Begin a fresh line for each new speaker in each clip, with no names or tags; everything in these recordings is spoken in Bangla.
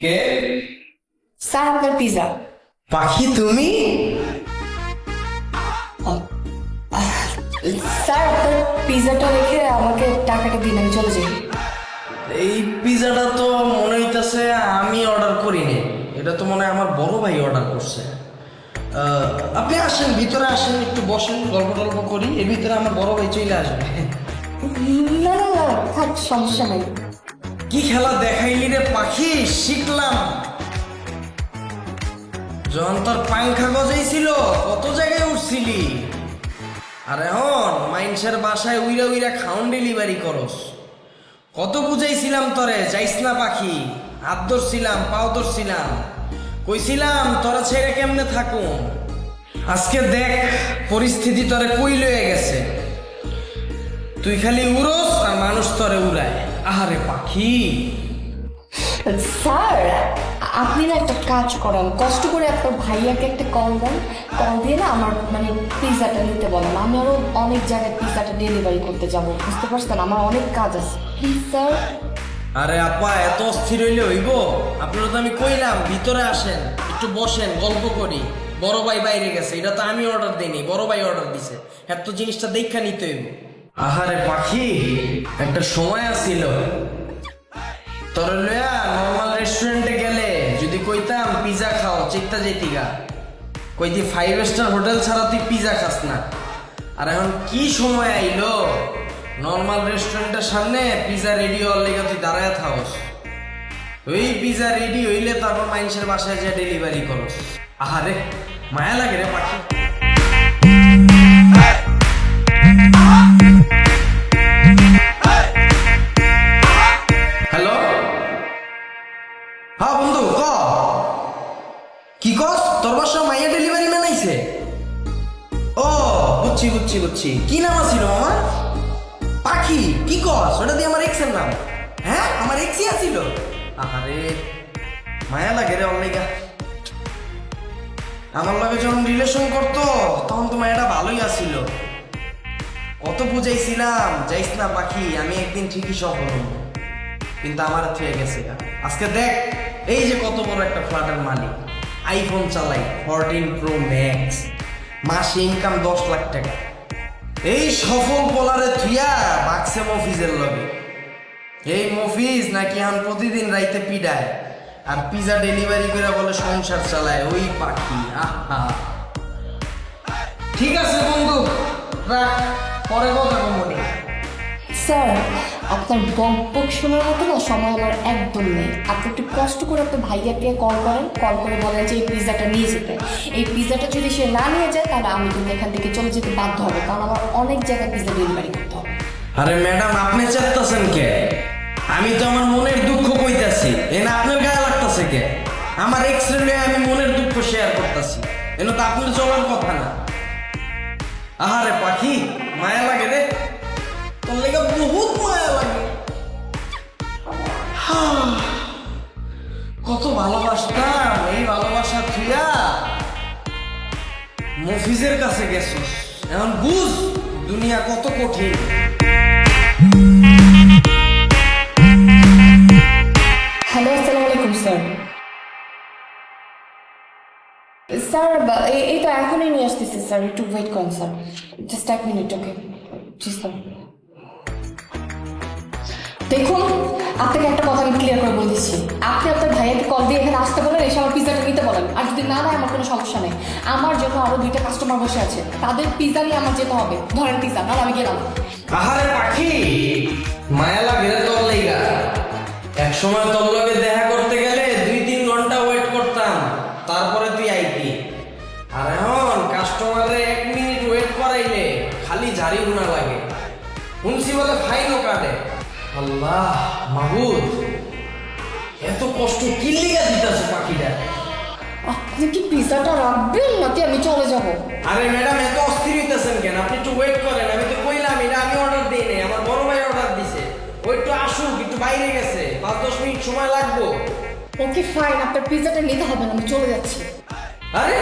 কে?
স্যার আপনার পিজা।
পাখি তুমি?
স্যার আপনার পিজাটা রেখে আমাকে টাকাটা দিন আমি চলে যাই।
এই পিজাটা তো মনে হইতেছে আমি অর্ডার করিনি। এটা তো মনে হয় আমার বড় ভাই অর্ডার করছে। আপনি আসেন ভিতরে আসেন একটু বসেন গল্প টল্প করি এর ভিতরে আমার বড় ভাই চলে আসবে।
না না না থাক সমস্যা নেই।
কি খেলা দেখাইলি রে পাখি? শিখলাম। যখন তোর পাংখা গজাইছিল কত জায়গায় উঠছিলি? আর এখন মাইনসের বাসায় উইরা উইরা খাউন ডেলিভারি করস। কত বুঝাইছিলাম তরে, যাইস না পাখি। হাত ধরছিলাম, পাও ধরছিলাম। কইছিলাম তোরা ছেড়ে কেমনে থাকুন আজকে দেখ, পরিস্থিতি তরে কই লয়ে গেছে। তুই খালি উড়োস আর মানুষ তরে উড়ায়। আহারে পাখি।
স্যার আপনি না একটা কাজ করেন। কষ্ট করে আপনার ভাইয়াকে একটা কল দেন। কল দিয়ে না আমার মানে পিজাটা নিতে বলেন। আমি আরও অনেক জায়গায় পিজাটা ডেলিভারি করতে যাব। বুঝতে পারছেন? আমার অনেক কাজ আছে। Please sir.
আরে আপা এত অস্থির হইলে হইব? আপনারা তো আমি কইলাম ভিতরে আসেন একটু বসেন গল্প করি। বড় ভাই বাইরে গেছে এটা তো আমি অর্ডার দিইনি বড় ভাই অর্ডার দিছে। এত জিনিসটা দেখা নিতে হইব। আহারে পাখি, একটা সময় আসিল তোর লয়া নর্মাল রেস্টুরেন্টে গেলে যদি কইতাম পিজা খাও চিত্তা যেতিগা কইতি ফাইভ স্টার হোটেল ছাড়া তুই পিজা খাস না। আর এখন কি সময় আইলো? নর্মাল রেস্টুরেন্টের সামনে পিজা রেডি হওয়ার লেগে তুই দাঁড়ায় থাকস। ওই পিজা রেডি হইলে তারপর মানুষের বাসায় যা ডেলিভারি করস। আহারে, মায়া লাগে রে পাখি। তোর বাসা মাইয়া ডেলিভারি ও, বুঝছি বুঝছি বুঝছি। কি নাম আছিল মামা পাখি, কি কস? ওটা দিয়ে আমার এক্সের নাম। হ্যাঁ আমার এক্সই আছিল। মায়া লাগে রে আমার লগে যখন রিলেশন করতো, তখন তো মায়াটা ভালোই আছিল। কত বুঝাইছিলাম, যাইস না পাখি, আমি একদিন ঠিকই সফল কিন্তু আমার হয়ে গেছে আজকে দেখ, এই যে কত বড় একটা ফ্ল্যাটের মালিক। আইফোন চালাই ফোরটিন প্রো ম্যাক্স মাসে ইনকাম দশ লাখ টাকা। এই সফল পোলারে থুইয়া বাক্সে মফিজের লগে। এই মফিজ নাকি আন প্রতিদিন রাইতে পিডায়, আর পিজা ডেলিভারি করে বলে সংসার চালায়। ওই পাখি, আহা। ঠিক আছে বন্ধু, রাখ, পরে কথা কমনি
স্যার আপনার বকবক শোনার মতো না সময় আমার একদম নেই। আপনি একটু কষ্ট করে আপনার ভাইয়াকে কল করেন কল করে বলেন যে এই পিজাটা নিয়ে যেতে। এই পিজাটা যদি সে না নিয়ে যায়, তাহলে আমি কিন্তু এখান থেকে চলে যেতে বাধ্য হবে, কারণ আমার অনেক জায়গায় পিজা ডেলিভারি করতে হবে।
আরে ম্যাডাম, আপনি চাচ্ছেন কে? আমি তো আমার মনের দুঃখ কইতাছি। এনে আপনার গায়ে লাগতেছে কে? আমার এক্স রে আমি মনের দুঃখ শেয়ার করতেছি। এনে তো আপনার চলার কথা না। আহারে পাখি, মায়া লাগে রে। তোর বহুত মায়া লাগে কত ভালোবাসতাম এই ভালোবাসা থুইয়া মফিজের কাছে গেছিস এখন বুঝ দুনিয়া কত কঠিন
স্যার স্যার এই তো এখনই নিয়ে আসতেছি স্যার একটু ওয়েট করুন স্যার জাস্ট এক মিনিট ওকে জি স্যার দেখুন, আপনাকে একটা কথা আমি ক্লিয়ার করে বলে দিচ্ছি। আপনি আপনার ভাইয়াকে কল দিয়ে এখানে আসতে বলেন, এসে আমার পিজাটা নিতে বলেন। আর যদি না আমার কোনো সমস্যা নেই। আমার জন্য আরও দুইটা কাস্টমার বসে আছে। তাদের পিজা নিয়ে আমার যেতে হবে। ধরেন পিজা নাহলে আমি গেলাম।
আহারে পাখি! মায়া লাগে এক সময় দেখা করতে গেলে দুই তিন ঘণ্টা ওয়েট করতাম। তারপরে তুই আইতি। আর এখন কাস্টমারে এক মিনিট ওয়েট করাইলে খালি ঝাড়ি উনা লাগে। শুনছি বলে ফাইনও কাটে। আল্লাহ মাহবুদ এত কষ্ট কি লিগা দিতেছে পাখিটা?
আপনি কি পিজাটা রাখবেন নাকি আমি চলে যাব?
আরে ম্যাডাম এত অস্থির হইতেছেন কেন? আপনি একটু ওয়েট করেন আমি তো কইলাম এটা আমি অর্ডার দিই নাই আমার বড় ভাই অর্ডার দিছে। ও একটু আসুক একটু বাইরে গেছে পাঁচ দশ মিনিট সময় লাগবো।
ওকে ফাইন আপনার পিজাটা নিতে হবে না আমি চলে যাচ্ছি।
আরে?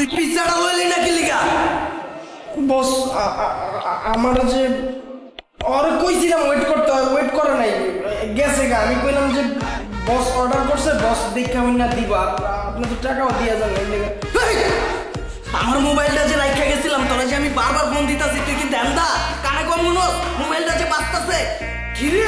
তুই পিজ্জাটা লইলি না কি লিগা? বস আমার যে আর কইছিলাম ওয়েট করতে হয় ওয়েট করে নাই। গেছে গা আমি কইলাম যে বস অর্ডার করছে বস দেখে হই না দিবা। আপনি তো টাকাও দিয়া যান নাই লিগা।
আমার মোবাইলটা যে রাখা গেছিলাম তোরা যে আমি বারবার ফোন দিতাছি তুই কি দেন্দা? কানে কম মোবাইলটা যে বাঁচতাছে কি রে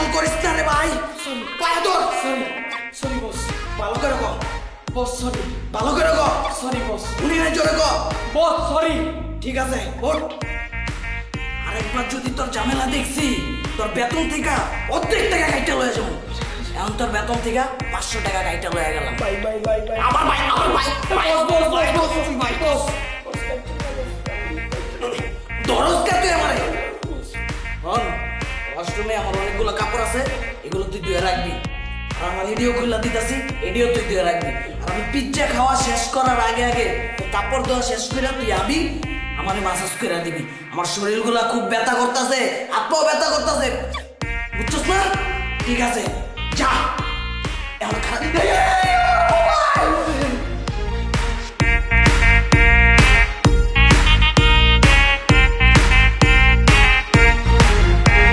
বেজাল করিস না রে ভাই। পায়ে ধর
সরি সরি বস।
ভালো করে কর
বস সরি।
ভালো করে কর
সরি বস।
উনি না জোরে কর
বস সরি।
ঠিক আছে ওঠ। আরেকবার যদি তোর ঝামেলা দেখছি তোর বেতন থেকে অর্ধেক টাকা কাইটা লয়ে যাব। এখন তোর বেতন থেকে পাঁচশো টাকা কাইটা লয়ে গেলাম।
Bye bye bye bye.
ADO খুললা, দিতেছি। এডিও তুই দিয়ে রাখবি। আমি পিজ্জা খাওয়া শেষ করার আগে আগে কাপড় ধোয়া শেষ করে তুই আমি আমার মাসাজ করে দিবি। আমার শরীরগুলা খুব ব্যথা করতেছে। আপাও ব্যথা করতেছে। বুঝছস না? ঠিক আছে, যা। এখন খারাপ